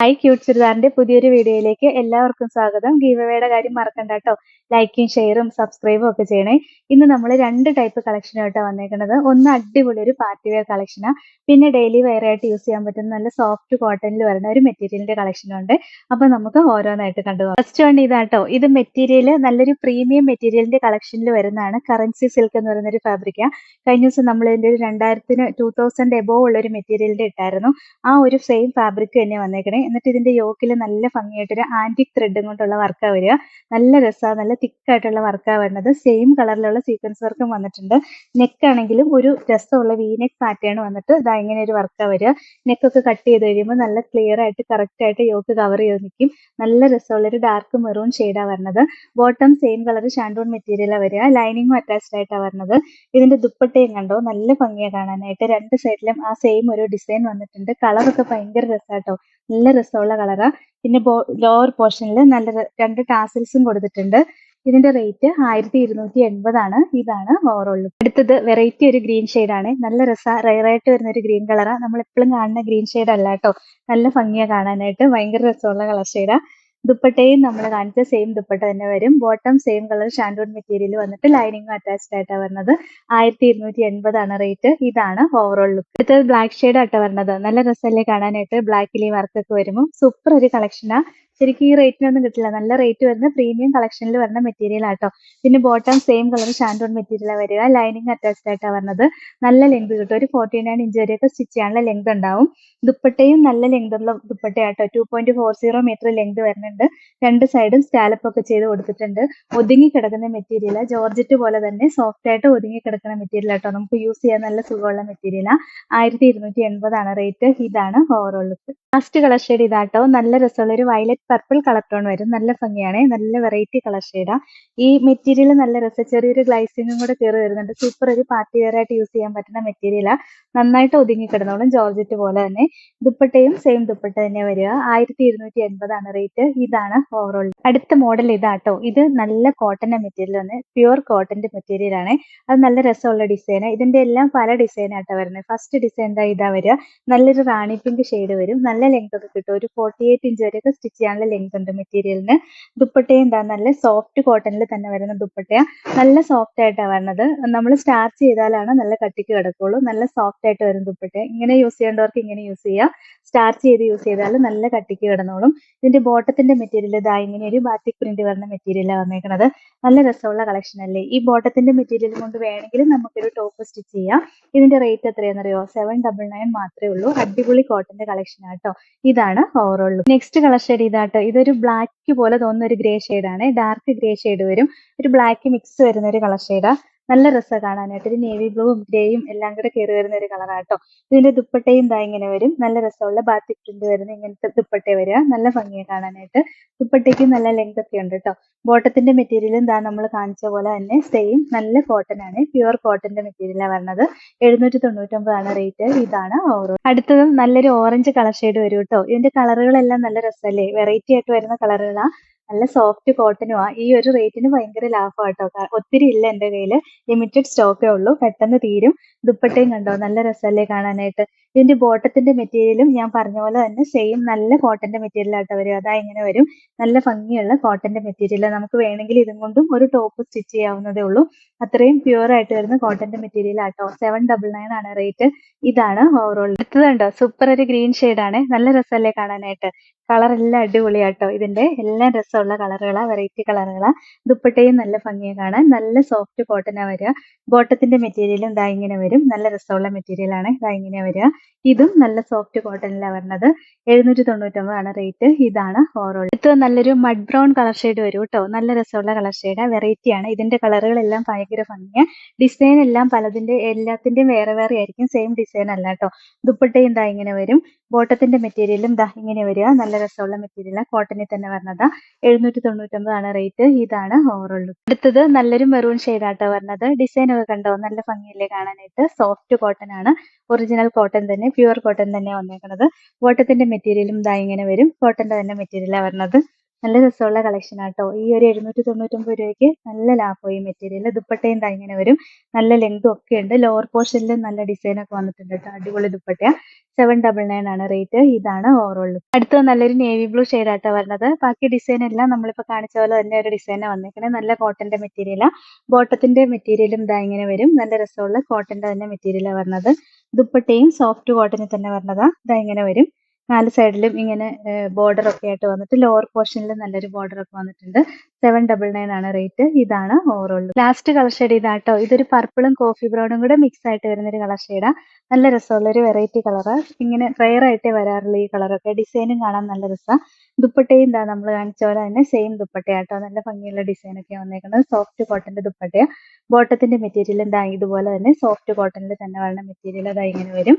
Hi cute ചുരിദാറിന്റെ പുതിയൊരു വീഡിയോയിലേക്ക് എല്ലാവർക്കും സ്വാഗതം. ഗീവവേയുടെ കാര്യം മറക്കണ്ട കേട്ടോ ലൈക്കും ഷെയറും സബ്സ്ക്രൈബും ഒക്കെ ചെയ്യണേ. ഇന്ന് നമ്മൾ രണ്ട് ടൈപ്പ് കളക്ഷനായിട്ടാണ് വന്നേക്കുന്നത് ഒന്ന് അടിപൊളി ഒരു പാർട്ടി വെയർ കളക്ഷനാണ് പിന്നെ ഡെയിലി വെയർ ആയിട്ട് യൂസ് ചെയ്യാൻ പറ്റുന്ന നല്ല സോഫ്റ്റ് കോട്ടണിൽ വരുന്ന ഒരു മെറ്റീരിയലിന്റെ കളക്ഷൻ ഉണ്ട്. അപ്പൊ നമുക്ക് ഓരോന്നായിട്ട് കണ്ടുപോകാം ഫസ്റ്റ് വൺ ഇതാട്ടോ ഇത് മെറ്റീരിയൽ നല്ലൊരു പ്രീമിയം മെറ്റീരിയലിന്റെ കളക്ഷനിൽ വരുന്നതാണ്. കറൻസി സിൽക്ക് എന്ന് പറയുന്ന ഒരു ഫാബ്രിക്കാണ് കഴിഞ്ഞ ദിവസം നമ്മൾ ഇതിന്റെ ഒരു രണ്ടായിരത്തിന് ടൂ തൗസൻഡ് എബോ ഉള്ള ഒരു മെറ്റീരിയലിന്റെ ഇട്ടായിരുന്നു. ആ ഒരു സെയിം ഫാബ്രിക് തന്നെ വന്നേക്കണേ. എന്നിട്ട് ഇതിന്റെ യോക്കിൽ നല്ല ഭംഗിയായിട്ടൊരു ആന്റിക് ത്രെഡും കൊണ്ടുള്ള വർക്കാ വരിക. നല്ല രസമാണ് നല്ല തിക്കായിട്ടുള്ള വർക്കാ വരുന്നത് സെയിം കളറിലുള്ള സീക്വൻസ് വർക്കും വന്നിട്ടുണ്ട്. നെക്ക് ആണെങ്കിലും ഒരു രസമുള്ള വീനെക്ക് പാറ്റേൺ വന്നിട്ട് ഇതാ ഇങ്ങനെ ഒരു വർക്കാ വരിക. നെക്കൊക്കെ കട്ട് ചെയ്ത് കഴിയുമ്പോൾ നല്ല ക്ലിയർ ആയിട്ട് കറക്റ്റ് ആയിട്ട് യോക്ക് കവർ ചെയ്ത് നിൽക്കും നല്ല രസമുള്ള ഒരു ഡാർക്ക് മെറൂൺ ഷെയ്ഡാ വരുന്നത് ബോട്ടം സെയിം കളർ ഷാൻഡൂൺ മെറ്റീരിയലാണ് വരിക. ലൈനിങ്ങും അറ്റാച്ച്ഡ് ആയിട്ടാണ് വരുന്നത് ഇതിന്റെ ദുപ്പട്ടയും കണ്ടോ? നല്ല ഭംഗിയാണ് കാണാനായിട്ട്. രണ്ട് സൈഡിലും ആ സെയിം ഒരു ഡിസൈൻ വന്നിട്ടുണ്ട്. കളറൊക്കെ ഭയങ്കര രസാട്ടോ. നല്ല രസമുള്ള കളറാ. പിന്നെ ലോവർ പോർഷനിൽ നല്ല രണ്ട് ടാസൽസും കൊടുത്തിട്ടുണ്ട്. ഇതിന്റെ റേറ്റ് ആയിരത്തി ഇരുന്നൂറ്റി എൺപതാണ് ഇതാണ് ഓവറോൾ അടുത്തത് വെറൈറ്റി ഒരു ഗ്രീൻ ആണ്. നല്ല രസ റയറായിട്ട് വരുന്ന ഒരു ഗ്രീൻ കളറാ നമ്മൾ എപ്പോഴും കാണുന്ന ഗ്രീൻ ഷെയ്ഡ് അല്ല കേട്ടോ. നല്ല ഭംഗിയാ കാണാനായിട്ട്. ഭയങ്കര രസമുള്ള കളർ ഷെയ്ഡാ ദുപ്പട്ടയും നമ്മൾ കാണിച്ച സെയിം ദുപ്പട്ട തന്നെ വരും. ബോട്ടം സെയിം കളർ ഷാൻഡോൺ മെറ്റീരിയൽ വന്നിട്ട് ലൈനിങ്ങും അറ്റാച്ച്ഡ് ആയിട്ടാണ് വരുന്നത് ആയിരത്തി ഇരുന്നൂറ്റി എൺപതാണ് റേറ്റ് ഇതാണ് ഓവറോൾ ലുക്ക് അടുത്തത് ബ്ലാക്ക് ഷെയ്ഡ് ആട്ടോ വരുന്നത് നല്ല രസമല്ലേ കാണാനായിട്ട്. ബ്ലാക്കിലെ വർക്കൊക്കെ വരുമ്പോൾ സൂപ്പർ ഒരു കളക്ഷനാ ശരിക്കും ഈ റേറ്റിനൊന്നും കിട്ടില്ല. നല്ല റേറ്റ് വരുന്ന പ്രീമിയം കളക്ഷനിൽ വരുന്ന മെറ്റീരിയൽ ആട്ടോ പിന്നെ ബോട്ടം സെയിം കളർ ഷാൻഡോൺ മെറ്റീരിയൽ വരിക. ലൈനിങ് അറ്റാച്ച്ഡ് ആയിട്ടാണ് വരുന്നത് നല്ല ലെങ്ത് കിട്ടും. ഒരു ഫോർട്ടി നയൻ ഇഞ്ച് വരെയൊക്കെ സ്റ്റിച്ച് ചെയ്യാനുള്ള ലെങ്ത് ഉണ്ടാവും. ദുപ്പട്ടയും നല്ല ലെങ്ത് ഉള്ള ദുപ്പട്ടയാട്ടോ two point four zero metre length വരുന്നുണ്ട്. രണ്ട് സൈഡും സ്റ്റാലപ്പ് ഒക്കെ ചെയ്ത് കൊടുത്തിട്ടുണ്ട്. ഒതുങ്ങി കിടക്കുന്ന മെറ്റീരിയൽ ജോർജറ്റ് പോലെ തന്നെ സോഫ്റ്റ് ആയിട്ട് ഒതുങ്ങി കിടക്കുന്ന മെറ്റീരിയൽ ആട്ടോ നമുക്ക് യൂസ് ചെയ്യാൻ നല്ല സുഖമുള്ള മെറ്റീരിയലാ ആയിരത്തി ഇരുന്നൂറ്റി എൺപതാണ് റേറ്റ് ഇതാണ് ഓവറോൾ ലുക്ക് കളർ ഷെയ്ഡ് ഇതാട്ടോ നല്ല രസമുള്ള ഒരു വയലറ്റ് പർപ്പിൾ കളർ ടോൺ വരും. നല്ല ഭംഗിയാണ്. നല്ല വെറൈറ്റി കളർ ഷെയ്ഡാ ഈ മെറ്റീരിയൽ നല്ല രസം. ചെറിയൊരു ഗ്ലൈസിങ്ങും കൂടെ കയറി വരുന്നുണ്ട്. സൂപ്പർ ഒരു പാർട്ടി വെയർ ആയിട്ട് യൂസ് ചെയ്യാൻ പറ്റുന്ന മെറ്റീരിയലാ നന്നായിട്ട് ഒതുങ്ങി കിടന്നോളും ജോർജറ്റ് പോലെ തന്നെ. ദുപ്പട്ടയും സെയിം ദുപ്പട്ട തന്നെ വരിക. ആയിരത്തി ഇരുന്നൂറ്റി എൺപതാണ് റേറ്റ് ഇതാണ് ഓവറോൾ അടുത്ത മോഡൽ ഇതാട്ടോ. ഇത് നല്ല കോട്ടന്റെ മെറ്റീരിയൽ ആണ്. പ്യുവർ കോട്ടന്റെ മെറ്റീരിയൽ ആണ്. അത് നല്ല രസമുള്ള ഡിസൈൻ ഇതിന്റെ എല്ലാം പല ഡിസൈൻ ആട്ടോ വരുന്നത് ഫസ്റ്റ് ഡിസൈൻ ഇതാ വരിക. നല്ലൊരു റാണി പിങ്ക് ഷെയ്ഡ് വരും. നല്ല ലെങ്ത് ഒക്കെ കിട്ടും. ഒരു ഫോർട്ടി എയ്റ്റ് ഇഞ്ച് വരെയൊക്കെ സ്റ്റിച്ച് ചെയ്യാനുള്ള ലെങ്ത് ഉണ്ട് മെറ്റീരിയലിന് ദുപ്പട്ടയും എന്താ നല്ല സോഫ്റ്റ് കോട്ടണിൽ തന്നെ വരുന്ന ദുപ്പട്ടയ. നല്ല സോഫ്റ്റ് ആയിട്ടാണ് വരുന്നത് നമ്മൾ സ്റ്റാർച്ച് ചെയ്താലാണ് നല്ല കട്ടിക്ക് കിടക്കുള്ളൂ. നല്ല സോഫ്റ്റ് ആയിട്ട് വരും ദുപ്പട്ട ഇങ്ങനെ യൂസ് ചെയ്യേണ്ടവർക്ക് ഇങ്ങനെ യൂസ് ചെയ്യാം. സ്റ്റാർച്ച് ചെയ്ത് യൂസ് ചെയ്താൽ നല്ല കട്ടിക്ക് കിടന്നോളും. ഇതിന്റെ ബോട്ടത്തിന്റെ മെറ്റീരിയൽ ഇതാ ഇങ്ങനെ ഒരു ബാറ്റിക് പ്രിന്റ് വരുന്ന മെറ്റീരിയലാണ് വന്നേക്കുന്നത് നല്ല രസമുള്ള കളക്ഷൻ അല്ലേ? ഈ ബോട്ടത്തിന്റെ മെറ്റീരിയൽ കൊണ്ട് വേണമെങ്കിൽ നമുക്കൊരു ടോപ്പ് സ്റ്റിച്ച് ചെയ്യാം. ഇതിന്റെ റേറ്റ് എത്രയാണെന്നറിയോ? സെവൻ ഡബിൾ നയൻ മാത്രമേ ഉള്ളൂ. അടിപൊളി കോട്ടന്റെ കളക്ഷൻ ആട്ടോ ഇതാണ് ഓവറോൾ നെക്സ്റ്റ് കളർ ഷെയ്ഡ് ഇതാട്ടോ. ഇതൊരു ബ്ലാക്ക് പോലെ തോന്നുന്ന ഒരു ഗ്രേ ആണ്. ഡാർക്ക് ഗ്രേ ഷെയ്ഡ് വരും. ഒരു ബ്ലാക്ക് മിക്സ് വരുന്ന ഒരു കളർ ഷെയ്ഡാ നല്ല രസമാണ് കാണാനായിട്ട്. ഒരു നേവി ബ്ലൂവും ഗ്രേയും എല്ലാം കൂടെ കയറി വരുന്ന ഒരു കളറാട്ടോ ഇതിന്റെ ദുപ്പട്ടയും ദാ ഇങ്ങനെ വരും. നല്ല രസമുള്ള ബാത്തി പ്രിന്റ് വരുന്ന ഇങ്ങനത്തെ ദുപ്പട്ട വരിക. നല്ല ഭംഗിയാണ് കാണാനായിട്ട്. ദുപ്പട്ടയ്ക്ക് നല്ല ലെങ്ത് ഒക്കെ ഉണ്ട് കേട്ടോ ബോട്ടത്തിന്റെ മെറ്റീരിയലും ദാ നമ്മൾ കാണിച്ച പോലെ തന്നെ സെയിം നല്ല കോട്ടൺ ആണ്. പ്യുവർ കോട്ടന്റെ മെറ്റീരിയലാണ് വരുന്നത് എഴുന്നൂറ്റി തൊണ്ണൂറ്റൊമ്പതാണ് റേറ്റ് ഇതാണ് ഓവറോൾ അടുത്തത് നല്ലൊരു ഓറഞ്ച് കളർ ഷെയ്ഡ് വരും കേട്ടോ ഇതിന്റെ കളറുകളെല്ലാം നല്ല രസമല്ലേ വെറൈറ്റി ആയിട്ട് വരുന്ന കളറുകളാ നല്ല സോഫ്റ്റ് കോട്ടനുമാ ഈ ഒരു റേറ്റിന് ഭയങ്കര ലാഭമാട്ടോ ഒത്തിരി ഇല്ല എന്റെ കയ്യിൽ ലിമിറ്റഡ് സ്റ്റോക്കേ ഉള്ളൂ. പെട്ടെന്ന് തീരും. ദുപ്പട്ടയും കണ്ടോ? നല്ല രസമല്ലേ കാണാനായിട്ട്? ഇതിന്റെ ബോട്ടത്തിന്റെ മെറ്റീരിയലും ഞാൻ പറഞ്ഞ പോലെ തന്നെ സെയിം നല്ല കോട്ടന്റെ മെറ്റീരിയൽ ആയിട്ട് വരും അതാ ഇങ്ങനെ വരും. നല്ല ഭംഗിയുള്ള കോട്ടന്റെ മെറ്റീരിയൽ. നമുക്ക് വേണമെങ്കിൽ ഇതും കൊണ്ടും ഒരു ടോപ്പ് സ്റ്റിച്ച് ചെയ്യാവുന്നതേ ഉള്ളൂ. അത്രയും പ്യുവർ ആയിട്ട് വരുന്ന കോട്ടന്റെ മെറ്റീരിയൽ ആട്ടോ. സെവൻ ഡബിൾ നയൻ ആണ് റേറ്റ് ഇതാണ് ഓവറോൾ അടുത്തത് കണ്ടോ? സൂപ്പർ ഒരു ഗ്രീൻ ആണ്. നല്ല രസമല്ലേ കാണാനായിട്ട്? കളർ എല്ലാം അടിപൊളിയാട്ടോ ഇതിന്റെ എല്ലാം രസമുള്ള കളറുകളാ വെറൈറ്റി കളറുകളാ ദുപ്പട്ടയും നല്ല ഭംഗിയാണ് കാണാൻ. നല്ല സോഫ്റ്റ് കോട്ടനാ വരിക. ബോട്ടത്തിന്റെ മെറ്റീരിയലും ഇതാ ഇങ്ങനെ വരും. നല്ല രസമുള്ള മെറ്റീരിയൽ ആണ്. ഇതാ ഇങ്ങനെ വരിക. ഇതും നല്ല സോഫ്റ്റ് കോട്ടണിലാണ് വരുന്നത് എഴുന്നൂറ്റി തൊണ്ണൂറ്റൊമ്പതാണ് റേറ്റ് ഇതാണ് ഓവറോൾ ഇത് നല്ലൊരു മഡ് ബ്രൗൺ കളർ ഷെയ്ഡ് വരും കേട്ടോ നല്ല രസമുള്ള കളർ ഷെയ്ഡ് വെറൈറ്റി ആണ്. ഇതിന്റെ കളറുകളെല്ലാം ഭയങ്കര ഭംഗിയാണ് ഡിസൈൻ എല്ലാം പലതിന്റെ എല്ലാത്തിന്റെയും വേറെ വേറെ ആയിരിക്കും. സെയിം ഡിസൈൻ അല്ല കേട്ടോ ദുപ്പട്ടയും ദാ ഇങ്ങനെ വരും. ബോട്ടത്തിന്റെ മെറ്റീരിയലും ദാ ഇങ്ങനെ വരിക. നല്ല രസമുള്ള മെറ്റീരിയൽ കോട്ടണിൽ തന്നെ വരുന്നതാ എഴുന്നൂറ്റി തൊണ്ണൂറ്റൊമ്പതാണ് റേറ്റ് ഇതാണ് ഓവറോൾ അടുത്തത് നല്ലൊരു മെറൂൺ ഷെയ്ഡാട്ടോ വരുന്നത് ഡിസൈൻ ഒക്കെ കണ്ടോ? നല്ല ഭംഗിയല്ലേ കാണാനായിട്ട്? സോഫ്റ്റ് കോട്ടൺ ആണ്. ഒറിജിനൽ കോട്ടൺ തന്നെ പ്യുവർ കോട്ടൺ തന്നെ വന്നേക്കുന്നത് ബോട്ടത്തിന്റെ മെറ്റീരിയലും ഇതാ ഇങ്ങനെ വരും. കോട്ടന്റെ തന്നെ മെറ്റീരിയലാണ് വരുന്നത് നല്ല രസമുള്ള കളക്ഷൻ ആട്ടോ. ഈ ഒരു എഴുന്നൂറ്റി തൊണ്ണൂറ്റൊമ്പത് രൂപയ്ക്ക് നല്ല ലാഭം ഈ മെറ്റീരിയൽ ദുപ്പട്ടയും ഇങ്ങനെ വരും. നല്ല ലെങ്തും ഒക്കെ ഉണ്ട്. ലോവർ പോർഷനിൽ നല്ല ഡിസൈൻ ഒക്കെ വന്നിട്ടുണ്ട് കേട്ടോ അടിപൊളി ദുപ്പട്ട സെവൻ ഡബിൾ നയൻ ആണ് റേറ്റ് ഇതാണ് ഓവറോൾ അടുത്ത നല്ലൊരു നേവി ബ്ലൂ ഷെയ്ഡാട്ടോ വരുന്നത്. ബാക്കി ഡിസൈൻ എല്ലാം നമ്മളിപ്പോൾ കാണിച്ച പോലെ തന്നെ ഒരു ഡിസൈനാണ് വന്നേക്കുന്നത് നല്ല കോട്ടന്റെ മെറ്റീരിയലാണ് ബോട്ടത്തിന്റെ മെറ്റീരിയലും ഇതാ ഇങ്ങനെ വരും. നല്ല രസമുള്ള കോട്ടന്റെ തന്നെ മെറ്റീരിയലാണ് വരുന്നത്. ദുപ്പട്ടയും സോഫ്റ്റ് കോട്ടണിൽ തന്നെ വരുന്നതാ. ഇതാ ഇങ്ങനെ വരും. നാല് സൈഡിലും ഇങ്ങനെ ബോർഡർ ഒക്കെ ആയിട്ട് വന്നിട്ട് ലോവർ പോർഷനിൽ നല്ലൊരു ബോർഡർ ഒക്കെ വന്നിട്ടുണ്ട്. സെവൻ ഡബിൾ നയൻ ആണ് റേറ്റ് ഇതാണ് ഓവറോൾ ലാസ്റ്റ് കളർ ഷെയ്ഡ് ഇതാട്ടോ. ഇതൊരു പർപ്പിളും കോഫി ബ്രൗണും കൂടെ മിക്സ് ആയിട്ട് വരുന്ന ഒരു കളർ ഷെയ്ഡാ നല്ല രസമുള്ള ഒരു വെറൈറ്റി കളറ് ഇങ്ങനെ റയർ ആയിട്ടേ വരാറുള്ളൂ ഈ കളറൊക്കെ ഡിസൈനും കാണാൻ നല്ല രസമാണ് ദുപ്പട്ടയും എന്താ നമ്മൾ കാണിച്ച പോലെ തന്നെ സെയിം ദുപ്പട്ടയാട്ടോ. നല്ല ഭംഗിയുള്ള ഡിസൈൻ ഒക്കെ വന്നേക്കുന്നത്. സോഫ്റ്റ് കോട്ടന്റെ ദുപ്പട്ടയാണ് ബോട്ടത്തിന്റെ മെറ്റീരിയൽ എന്താ ഇതുപോലെ തന്നെ. സോഫ്റ്റ് കോട്ടണിൽ തന്നെ വരുന്ന മെറ്റീരിയൽ അതാ ഇങ്ങനെ വരും.